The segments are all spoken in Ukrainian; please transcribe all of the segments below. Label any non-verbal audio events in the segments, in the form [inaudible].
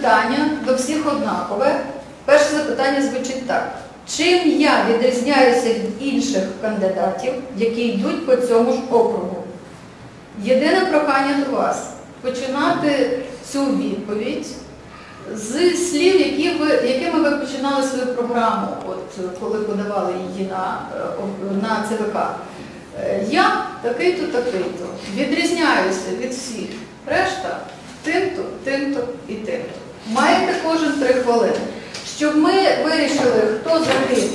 запитання до всіх однакове. Перше запитання звучить так. Чим я відрізняюся від інших кандидатів, які йдуть по цьому ж округу? Єдине прохання до вас починати цю відповідь з слів, які ви, якими ви починали свою програму, от коли подавали її на, е, на ЦВК. Я такий-то, такий-то. Відрізняюся від всіх. Решта тим-то, тим-то і тим-то. Маєте кожен три хвилини. Щоб ми вирішили, хто за ким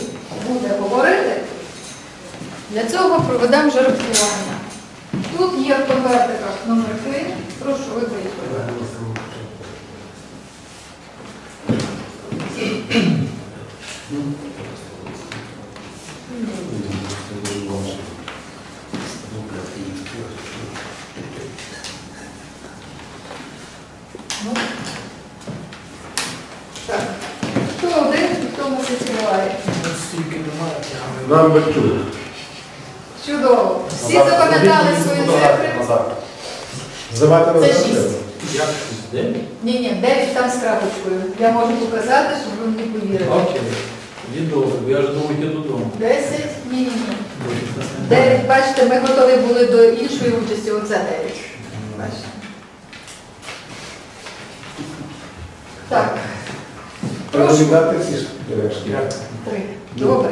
буде говорити, для цього проведемо жеребкування. Тут є в конвертиках номерки. Прошу виберіть. Ну. Так. Хто один, хто нас відкриває? Тут. Чудово. Всі запам'ятали свої цифри? Здавати на Це шість. Ні, ні, 9 там з крапочкою. Я можу показати, щоб ви мені повірили. Окей. Бо я ж думав йти додому. 10? Ні, ні, ні. 9, бачите, ми готові були до іншої участі, оце 9. Бачите. Так, прошу. Три. Добре.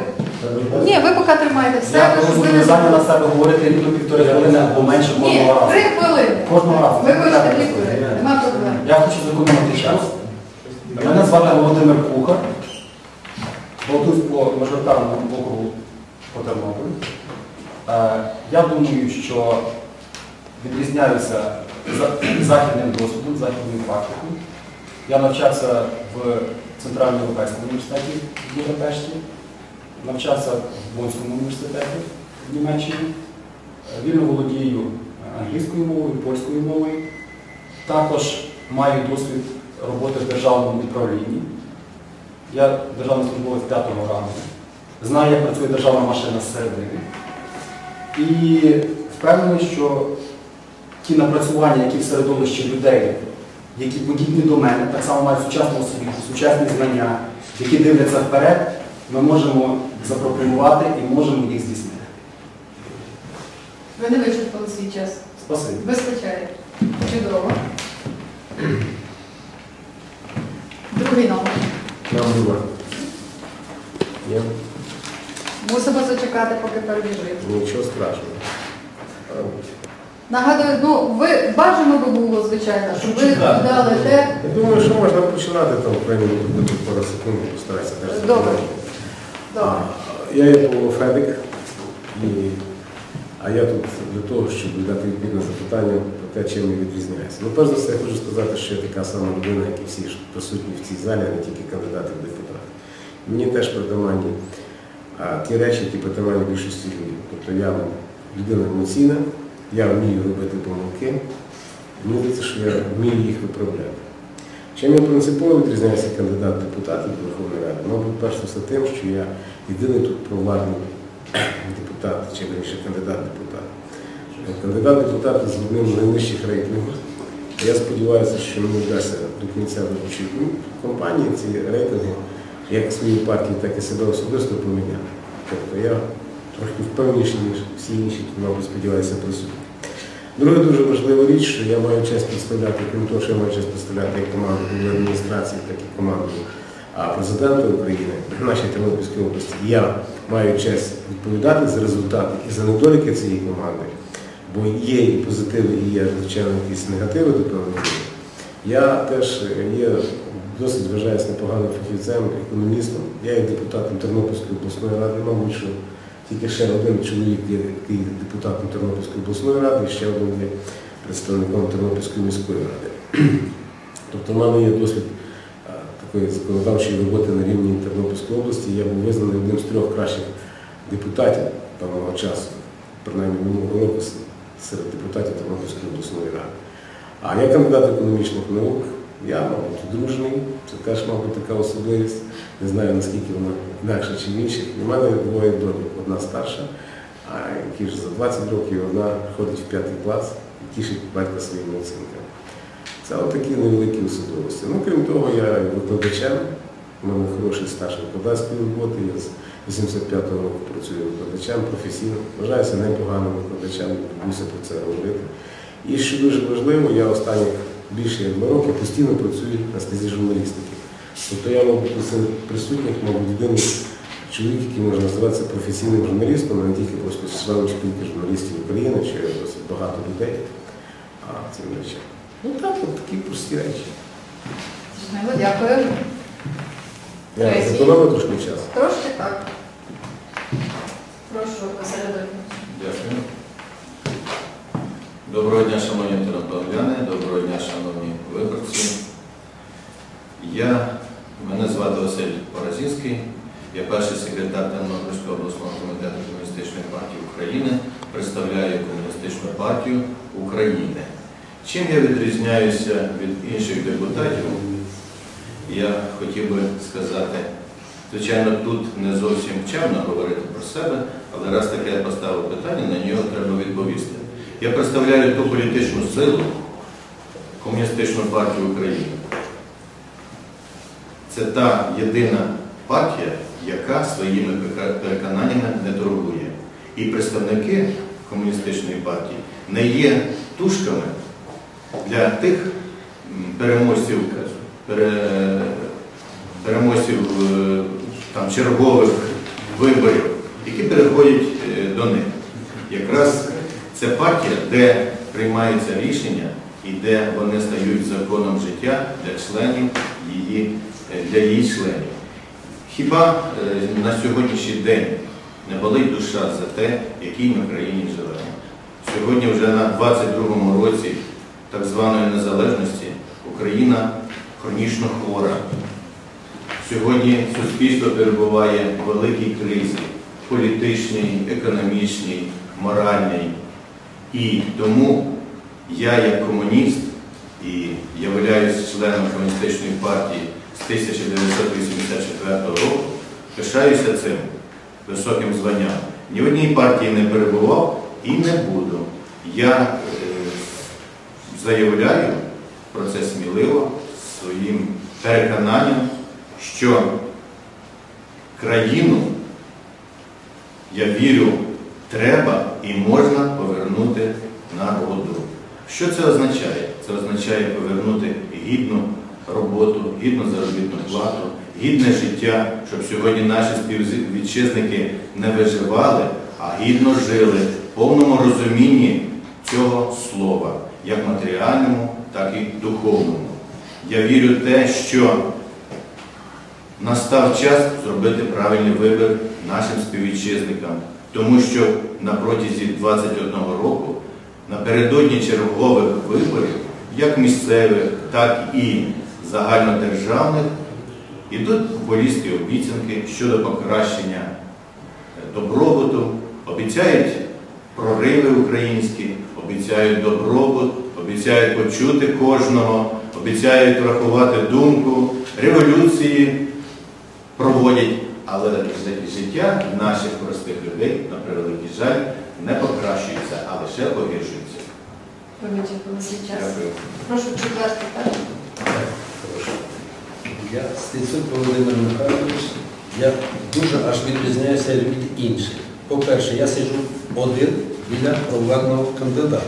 Ні, ви поки тримаєте в Я ви не зобов'язання на себе говорити рівно півтори хвилини або менше Ні, кожного разу. три хвилини. Кожного разу. Ви хочете дві хвилини. Нема проблем. Я хочу зекономити час. Мене звати Володимир Кухар. Балдусь по мажоритарному округу по Тернополю. Е, Я думаю, що відрізняюся за- західним досвідом, західною практикою. Я навчався в Центральноєвропейському університеті в Будапешті, навчався в Бонському університеті в Німеччині. Е, Вільно володію англійською мовою, польською мовою. Також маю досвід роботи в державному управлінні. Я державний службовець п'ятого рангу. Знаю, як працює державна машина зсередини. І впевнений, що ті напрацювання, які в середовищі людей, які подібні до мене, так само мають сучасну освіту, сучасні знання, які дивляться вперед, ми можемо запропонувати і можемо їх здійснити. Ви не вичерпали свій час. Спасибі. Вистачає. Чудово. Другий номер. Нам друга. Ні? Мусимо зачекати, поки перебіжить. Нічого страшного. Нагадую, ну ви бажано би було, звичайно, щоб ви дали те. Я думаю, що можна починати там, в крайній пару секунд, постарайся теж. Добре. Добре. А, Я є Павло Федик, і, а я тут для того, щоб дати відповідь на запитання про те, чим я відрізняюся. Ну, перш за все, я хочу сказати, що я така сама людина, як і всі присутні в цій залі, а не тільки кандидати в депутати. Мені теж притаманні ті речі, які притаманні більшості людей. Тобто я людина емоційна, я вмію робити помилки, мені здається, що я вмію їх виправляти. Чим я принципово відрізняюся кандидат в депутати до Верховної Ради? Мабуть, перш за все тим, що я єдиний тут провладний депутат, чи більше кандидат-депутат. Кандидат в депутати з одним з найнижчих рейтингів. Я сподіваюся, що мені вдасться до кінця виборчої кампанії ці рейтинги, як свої партії, так і себе особисто поміняти. Тобто я трохи впевненіший, ніж всі інші, мабуть, сподіваюся, присутні. Друга дуже важлива річ, що я маю честь представляти, крім того, що я маю честь представляти як команду адміністрації, так і команду президента України в нашій Тернопільській області. Я маю честь відповідати за результати і за недоліки цієї команди, бо є і позитиви, і є, звичайно, якісь негативи до певної. Я теж є досить вважаюся непоганим фахівцем, економістом. Я є депутатом Тернопільської обласної ради, мабуть, що тільки ще один чоловік є який депутатом Тернопільської обласної ради, і ще один є представником Тернопільської міської ради. [clears throat] Тобто в мене є досвід такої законодавчої роботи на рівні Тернопільської області. Я був визнаний одним з трьох кращих депутатів певного часу, принаймні минулого року серед депутатів Тернопільської обласної ради. А я кандидат економічних наук, я, мабуть, одружений, це теж, мабуть, така особливість. Не знаю, наскільки вона інакша чи інших. У мене двоє доньок, одна старша, а які ж за 20 років одна ходить в п'ятий клас і тішить батька своїми оцінками. Це от такі невеликі особливості. Ну, крім того, я викладачем, у мене хороший стаж викладацької роботи, я з 85-го року працюю викладачем професійно, вважаюся непоганим викладачем, люблюся про це говорити. І що дуже важливо, я останні більше як два роки постійно працюю на стезі журналістики. Тобто я, мабуть, серед присутніх, мабуть, єдиний чоловік, який може називатися професійним журналістом, а не тільки просто членом спілки журналістів України, чи досить багато людей. А цим речам. Ну так, от такі прості речі. Дякую. Я зекономив трошки час. Трошки так. Прошу, Анатолійович. Дякую. Доброго дня, шановні терапевтяни, доброго дня, шановні виборці. Я, мене звати Василь Поразінський, я перший секретар Тернопільського обласного комітету Комуністичної партії України, представляю Комуністичну партію України. Чим я відрізняюся від інших депутатів, я хотів би сказати, звичайно, тут не зовсім вчавно говорити про себе, але раз таке я поставив питання, на нього треба відповісти. Я представляю ту політичну силу Комуністичну партію України. Це та єдина партія, яка своїми переконаннями не торгує. І представники комуністичної партії не є тушками для тих переможців, пере- переможців е, там, чергових виборів, які переходять е, до них. Якраз це партія, де приймаються рішення і де вони стають законом життя для членів її, для її членів. Хіба е, на сьогоднішній день не болить душа за те, якій ми країні живемо? Сьогодні вже на 22-му році так званої незалежності Україна хронічно хвора. Сьогодні суспільство перебуває в великій кризі політичній, економічній, моральній. І тому я, як комуніст і являюсь членом комуністичної партії 1984 року, пишаюся цим високим званням. Ні в одній партії не перебував і не буду. Я е, заявляю про це сміливо своїм переконанням, що країну, я вірю, треба і можна повернути народу. Що це означає? Це означає повернути гідну роботу, гідну заробітну плату, гідне життя, щоб сьогодні наші співвітчизники не виживали, а гідно жили в повному розумінні цього слова, як матеріальному, так і духовному. Я вірю в те, що настав час зробити правильний вибір нашим співвітчизникам, тому що на протязі 21 року, напередодні чергових виборів, як місцевих, так і загальнодержавних, ідуть популістські обіцянки щодо покращення е, добробуту, обіцяють прориви українські, обіцяють добробут, обіцяють почути кожного, обіцяють врахувати думку, революції проводять, але життя наших простих людей, на превеликий жаль, не покращується, а лише погіршується. Прошу четвертий, так? Я Стецюк Володимир Михайлович. Я дуже аж відрізняюся від інших. По-перше, я сиджу один біля провладного кандидата.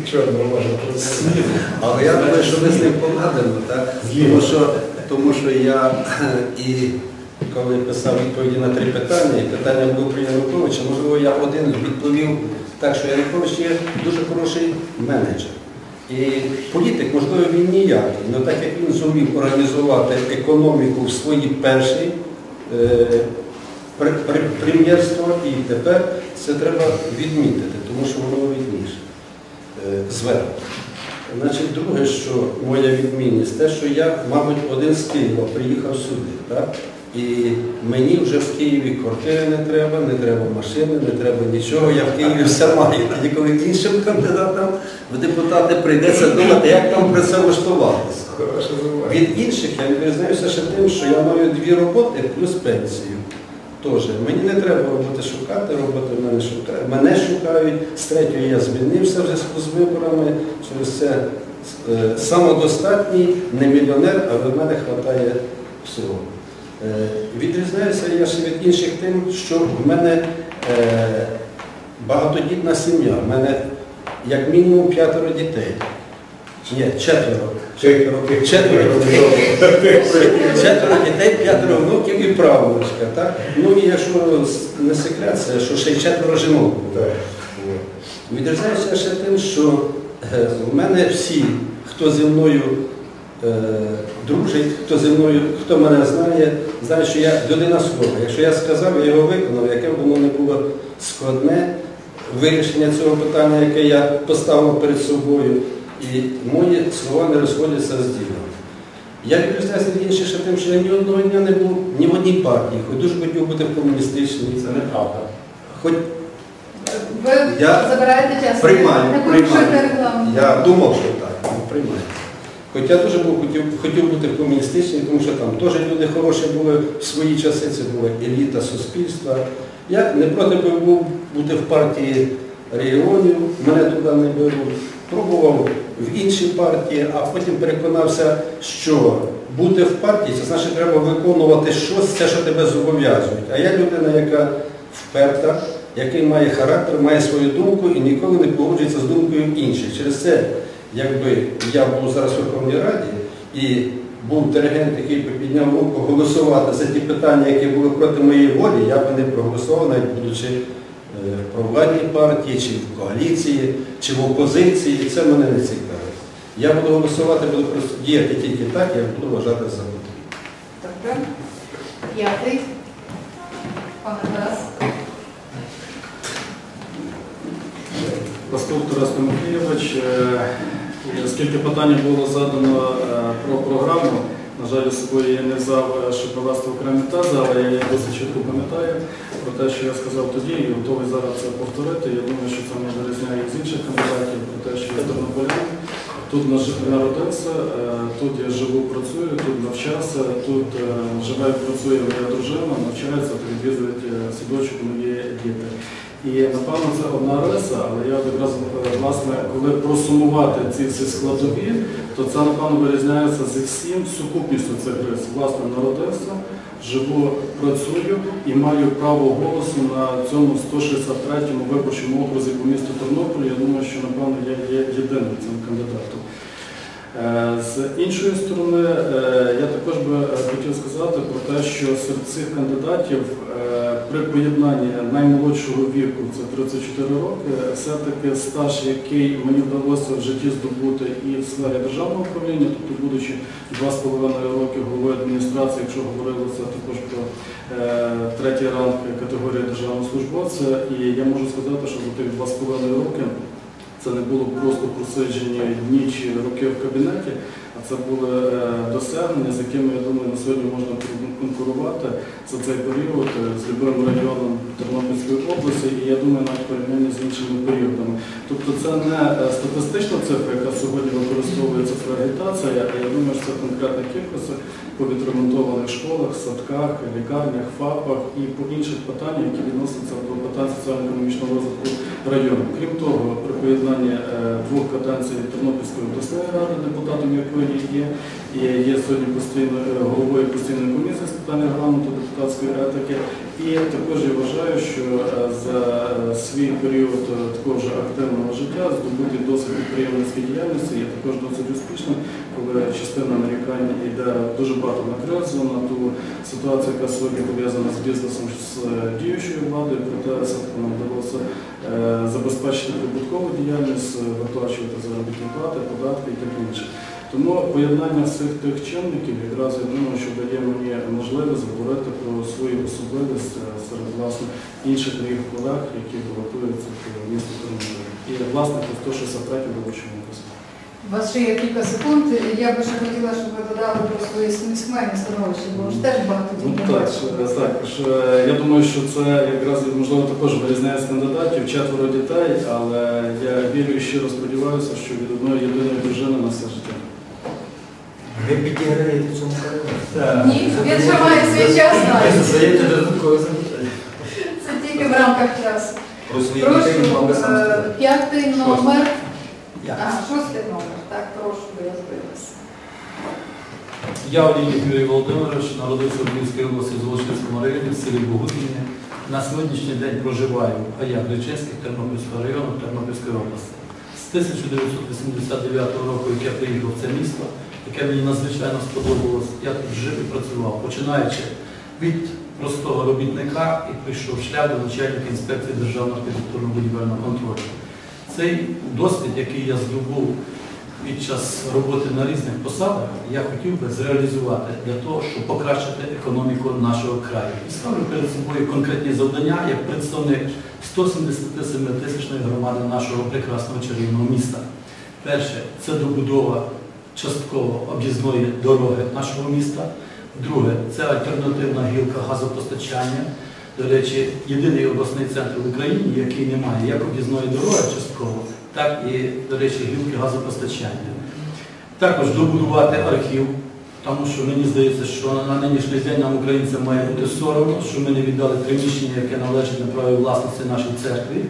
Нічого можна просити. Але я думаю, що ми з ним поладимо, так? Тому що, тому що я і коли писав відповіді на три питання, і питання було про Януковича, можливо, я один відповів так, що Янукович є дуже хороший менеджер. І політик, можливо, він ніякий, але так як він зумів організувати економіку в своїй першій е, пр- пр- і тепер це треба відмітити, тому що воно видніше е, зверху. Значить, друге, що моя відмінність, те, що я, мабуть, один з Києва приїхав сюди, так? І мені вже в Києві квартири не треба, не треба машини, не треба нічого. Я в Києві все маю. Тоді, коли іншим кандидатам в депутати прийдеться думати, як там працевлаштуватися. Від інших я відрізняюся ще тим, що я маю дві роботи плюс пенсію. Теж мені не треба роботи шукати, роботи мене шукають. Мене шукають. З третьої я звільнився в зв'язку з виборами. Через це е, самодостатній, не мільйонер, а в мене вистачає всього. Е, Відрізняюся я ще від інших тим, що в мене е, багатодітна сім'я. В мене як мінімум п'ятеро дітей. Ні, четверо. Четверо дітей. Четверо дітей, п'ятеро внуків і правнучка. Так? Ну і якщо не секрет, це що ще й четверо жінок. Відрізняюся ще тим, що е, в мене всі, хто зі мною дружить, хто зі мною, хто мене знає, знає, що я людина слова. Якщо я сказав, я його виконав, яке б воно не було складне вирішення цього питання, яке я поставив перед собою, і мої слова не розходяться з ділом. Я відрізняюся від інших ще тим, що я ні одного дня не був ні в одній партії, хоч дуже хотів бути в комуністичній. Це неправда. Хоч Ви Я забираєте час. приймаю, приймаю. Я думав, що так, ну, приймаю. Хоч я дуже був, хотів, хотів бути в комуністичній, тому що там теж люди хороші були в свої часи, це була еліта суспільства. Я не проти був бути в партії регіонів, мене туди не беруть. Пробував в іншій партії, а потім переконався, що бути в партії, це значить треба виконувати щось, це, що тебе зобов'язують. А я людина, яка вперта, який має характер, має свою думку і ніколи не погоджується з думкою інших. Через це, якби я був зараз в Верховній Раді і був диригент, який би підняв руку голосувати за ті питання, які були проти моєї волі, я би не проголосував, навіть будучи е, в провладній партії, чи в коаліції, чи в опозиції, і це мене не цікавить. Я буду голосувати, буду просто діяти тільки так, як буду вважати за потрібне. Добре. П'ятий. Пане Тарас. Пастух Тарас Тимофійович, е, оскільки питання було задано е, про програму, на жаль, з собою я не взяв, е, щоб провести окремі тези, але я досить чітко пам'ятаю про те, що я сказав тоді, і готовий зараз це повторити. Я думаю, що це мене вирізняє з інших кандидатів, про те, що я тернополян. Тут народився, е, тут я живу, працюю, тут навчався, тут е, живе працює моя дружина, навчається, відвідують е, садочок мої діти. І напевно це одна риса, але я якраз е, власне, коли просумувати ці всі складові, то це напевно вирізняється зі всім сукупністю цих рис. Власне, народився, живу, працюю і маю право голосу на цьому 163-му виборчому окрузі по місту Тернополі. Я думаю, що напевно я є єдиним цим кандидатом. Е, З іншої сторони, е, я також би е, хотів сказати про те, що серед цих кандидатів при поєднанні наймолодшого віку, це 34 роки, все-таки стаж, який мені вдалося в житті здобути і в сфері державного управління, тобто будучи 2,5 роки головою адміністрації, якщо говорилося також про третій ранг категорії державного службовця, і я можу сказати, що за тих 2,5 роки це не було просто просиджені дні чи роки в кабінеті, а це були е, досягнення, з якими, я думаю, на сьогодні можна конкурувати за цей період е, з любим районом Тернопільської області, і я думаю, навіть порівняння з іншими періодами. Тобто це не е, статистична цифра, яка сьогодні використовується в агітації, а я думаю, що це конкретна кількість по відремонтованих школах, садках, лікарнях, ФАПах і по інших питаннях, які відносяться до питань соціально-економічного розвитку району. Крім того, при поєднанні е, двох каденцій Тернопільської обласної ради, депутатом якої є, є сьогодні постійно е, головою постійної комісії з питань регламенту депутатської етики. І також я вважаю, що е, за е, свій період е, такого активного життя здобути досвід підприємницької діяльності є також досить успішним, коли частина нарікань йде дуже багато на ту ситуацію, яка сьогодні пов'язана з бізнесом з діючою владою, проте все-таки нам вдалося забезпечити прибуткову діяльність, виплачувати заробітні плати, податки і таке інше. Тому поєднання всіх тих чинників якраз я думаю, що дає мені можливість говорити про свою особливість серед власне інших моїх колег, які балотуються в місто Тернопіль. І власне по 163 виборчому окрузі. У вас ще є кілька секунд. Я би ще хотіла, щоб ви додали про свої сімейні становище, бо ж теж багато Ну дітей так, бачили. так, я думаю, що це якраз можливо також вирізняє з кандидатів, четверо дітей, але я вірю і щиро сподіваюся, що від одної єдиної дружини на все життя. Ви підіграєте цьому каналу? Ні, він ще має свій час навіть. задаєте додаткове запитання. Це тільки в рамках часу. Прошу, е, п'ятий номер. А, шостий номер, так, прошу, я збилася. Я Олійник Юрій Володимирович, народився в Львівській області в Золочинському районі в селі Богутині. На сьогоднішній день проживаю в Аях Реченських Тернопільського району Тернопільської області. З 1989 року, як я приїхав в це місто, яке мені надзвичайно сподобалось, я тут жив і працював, починаючи від простого робітника і прийшов шлях до начальника інспекції Державного архітектурно-будівельного контролю. Цей досвід, який я здобув під час роботи на різних посадах, я хотів би зреалізувати для того, щоб покращити економіку нашого краю. І ставлю перед собою конкретні завдання як представник 177 тисячної громади нашого прекрасного чарівного міста. Перше це добудова частково об'їзної дороги нашого міста. Друге це альтернативна гілка газопостачання. До речі, єдиний обласний центр в Україні, який не має як об'їзної дороги частково, так і, до речі, гілки газопостачання. Також добудувати архів, тому що мені здається, що на нинішній день нам українцям має бути соромно, що ми не віддали приміщення, яке належить на праві власності нашій церкві,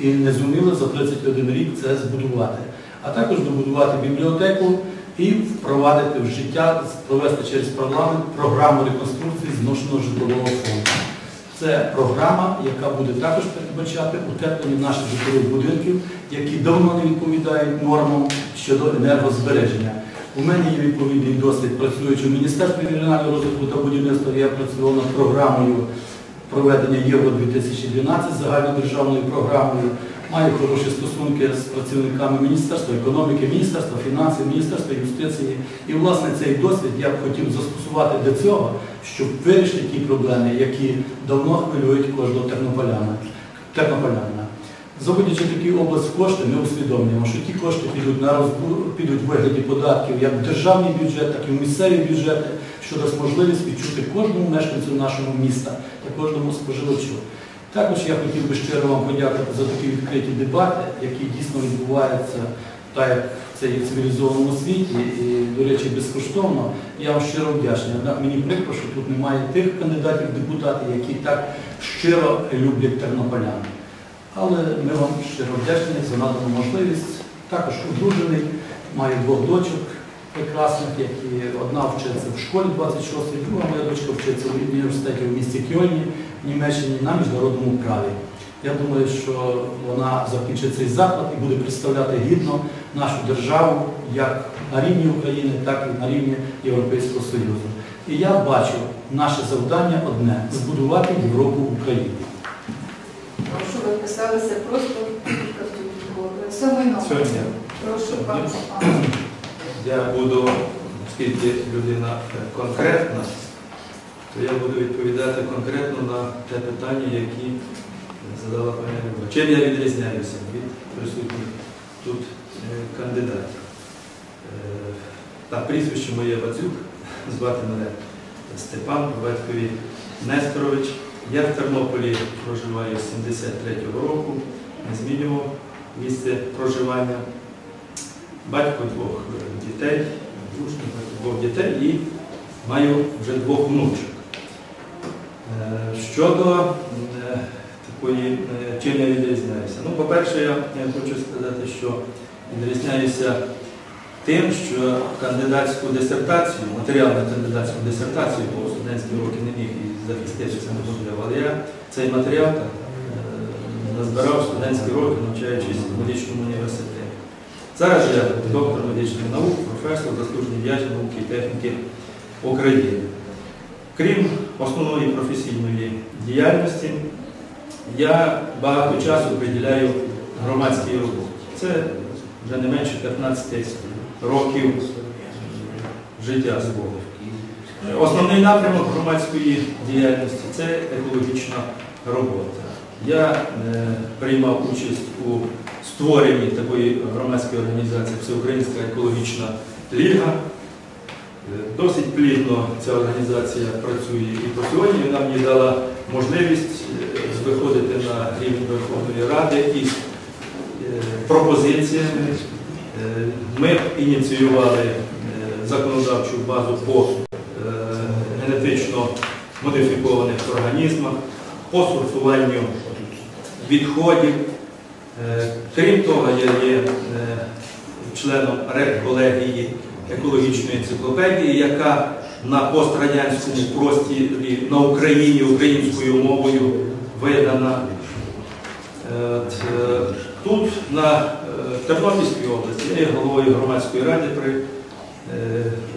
і не зуміли за 31 рік це збудувати. А також добудувати бібліотеку і впровадити в життя, провести через парламент програму реконструкції зношеного житлового фонду. Це програма, яка буде також передбачати утеплення наших житлових будинків, які давно не відповідають нормам щодо енергозбереження. У мене є відповідний досвід, працюючи в Міністерстві регіонального розвитку та будівництва, я працював над програмою проведення Євро 2012 загальнодержавною програмою. Маю хороші стосунки з працівниками Міністерства економіки, Міністерства фінансів, Міністерства юстиції. І, власне, цей досвід я б хотів застосувати для цього, щоб вирішити ті проблеми, які давно хвилюють кожного тернополяна. тернополянина. Заводячи такі область кошти, ми усвідомлюємо, що ті кошти підуть на розбу... підуть в вигляді податків як в державний бюджет, так і в місцеві бюджети, що дасть можливість відчути кожному мешканцю нашого міста та кожному споживачу. Також я хотів би щиро вам подякувати за такі відкриті дебати, які дійсно відбуваються так, як в цивілізованому світі, і, до речі, безкоштовно. Я вам щиро вдячний. Однак мені прикро, що тут немає тих кандидатів в депутати, які так щиро люблять тернополян. Але ми вам щиро вдячні за надану можливість. Також одружений, маю двох дочок прекрасних, які одна вчиться в школі 26 друга моя дочка вчиться в університеті в місті Кьольні, в Німеччині на міжнародному праві. Я думаю, що вона закінчить цей заклад і буде представляти гідно нашу державу як на рівні України, так і на рівні Європейського Союзу. І я бачу наше завдання одне збудувати Європу Україні. Прошу, ви писалися просто. Сьомий номер. Сьогодні. Прошу, пан Я буду, оскільки людина конкретна, то я буду відповідати конкретно на те питання, які задала пані Люба. Чим я відрізняюся від присутніх тут е, кандидатів? Е, Так, прізвище моє Бадзюк, [laughs] звати мене Степан, батькові Несторович. Я в Тернополі проживаю з 73-го року, не змінював місце проживання. Батько двох е, дітей, двох дітей і маю вже двох внучок. Е, Щодо е, такої, чим я відрізняюся. Ну, по-перше, я, я хочу сказати, що відрізняюся тим, що кандидатську дисертацію, матеріал на кандидатську дисертацію, бо студентські роки не міг і захистити це неможливо, але я цей матеріал е, назбирав студентські роки, навчаючись в медичному університеті. Зараз я доктор медичних наук, професор, заслужений діяч науки і техніки України. Крім основної професійної діяльності, я багато часу приділяю громадській роботі. Це вже не менше 15 років життя свого. Основний напрямок громадської діяльності це екологічна робота. Я е, приймав участь у створенні такої громадської організації Всеукраїнська екологічна ліга. Е, Досить плідно ця організація працює і по сьогодні вона мені дала можливість е, виходити на рівень Верховної Ради із пропозиціями. Ми ініціювали законодавчу базу по модифікованих організмах, по сортуванню відходів. Е, Крім того, я є е, членом редколегії екологічної енциклопедії, яка на пострадянському просторі на Україні українською мовою видана. Е, Тут, на Тернопільській області, я є головою громадської ради при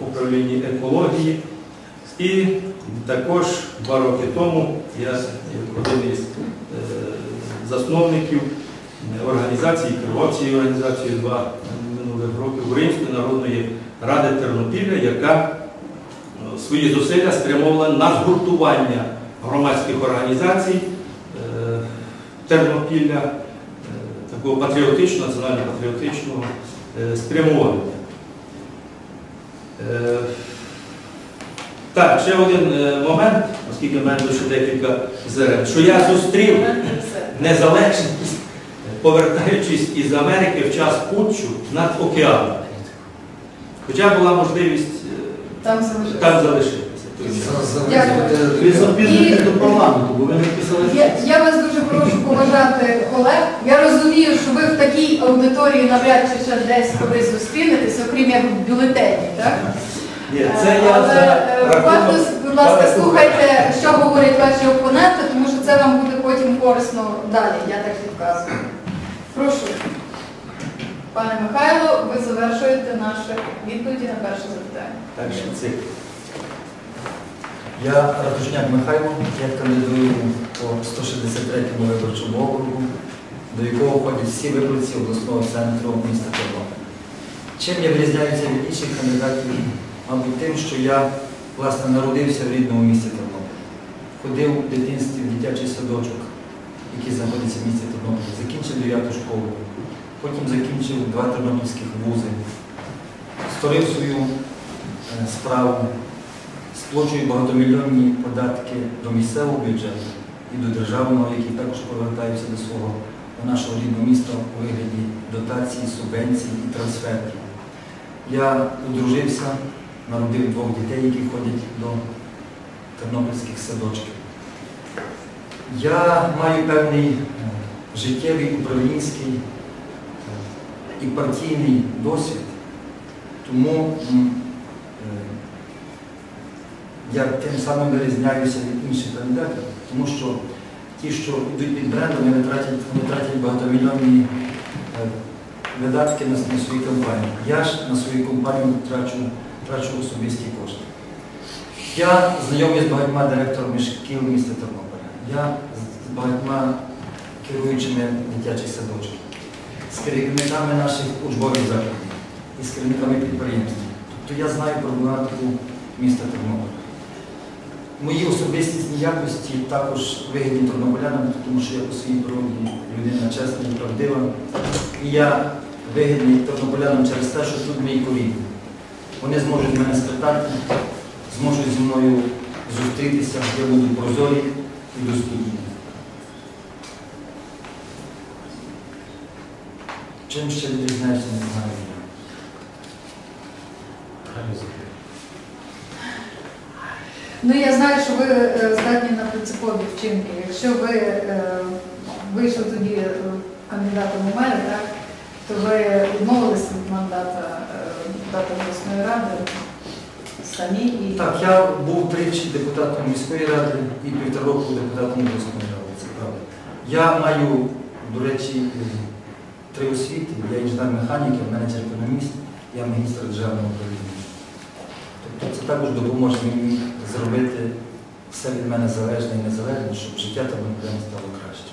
управлінні екології. І також два роки тому я як один із е, засновників е, організації, керував цією організацією два минулих років Української народної ради Тернопілля, яка е, свої зусилля спрямовувала на згуртування громадських організацій Тернопілля, такого патріотичного, національно-патріотичного спрямування. Так, ще один е, момент, оскільки в мене ще декілька зерен, що я зустрів незалежність, повертаючись із Америки в час путчу над океаном. Хоча була можливість е, Там залишилося. там залишитися. Дякую. До парламенту, бо ви не писали. Я, я вас дуже прошу поважати колег. Я розумію, що ви в такій аудиторії навряд чи ще десь колись зустрінетеся, окрім як в бюлетені, так? Ні, це я Але за е, рахунок- уважно, будь ласка, слухайте, що говорять ваші опоненти, тому що це вам буде потім корисно далі, я так підказую. Прошу. Пане Михайло, ви завершуєте наші відповіді на перше запитання. Так, що це Я Ратушняк Михайло, я кандидую по 163-му виборчому округу, до якого входять всі виборці обласного центру міста Тернопіль. Чим я відрізняюся від інших кандидатів? Мабуть, тим, що я власне народився в рідному місті Тернопіль. Ходив в дитинстві в дитячий садочок, який знаходиться в місті Тернопіль. Закінчив 9 школу, потім закінчив два тернопільських вузи, створив свою е, справу, сплачує багатомільйонні податки до місцевого бюджету і до державного, який також повертаються до свого до нашого рідного міста у вигляді дотацій, субвенцій і трансфертів. Я одружився, народив двох дітей, які ходять до тернопільських садочків. Я маю певний е, життєвий, управлінський е, і партійний досвід, тому е, я тим самим вирізняюся від інших кандидатів, тому що ті, що йдуть під брендом, вони тратять, вони тратять багатомільйонні видатки на, на свої компанії. Я ж на свою компанію трачу, трачу особисті кошти. Я знайомий з багатьма директорами шкіл міста Тернополя. Я з багатьма керуючими дитячих садочків, з керівниками наших учбових закладів і з керівниками підприємств. Тобто я знаю проблематику міста Тернополя. Мої особистісні якості також вигідні тернополянам, тому що я по своїй природі людина чесна і правдива. І я вигідний тернополянам через те, що тут мої коріння. Вони зможуть мене спитати, зможуть зі мною зустрітися, я буду прозорий і доступний. Чим ще відрізняюся, не знаю. я. Ну я знаю, що ви е, здатні на принципові вчинки. Якщо ви е, вийшли тоді е, кандидатом у так, то ви відмовилися від мандата депутата обласної ради самі і Так, я був тричі депутатом міської ради і півтора року депутатом обласної ради, це правда. Я маю, до речі, е, три освіти. Я інженер-механік, я менеджер-економіст, я магістр державного управління. Тобто це також допоможе мені зробити все від мене залежне і незалежне, щоб життя там стало краще.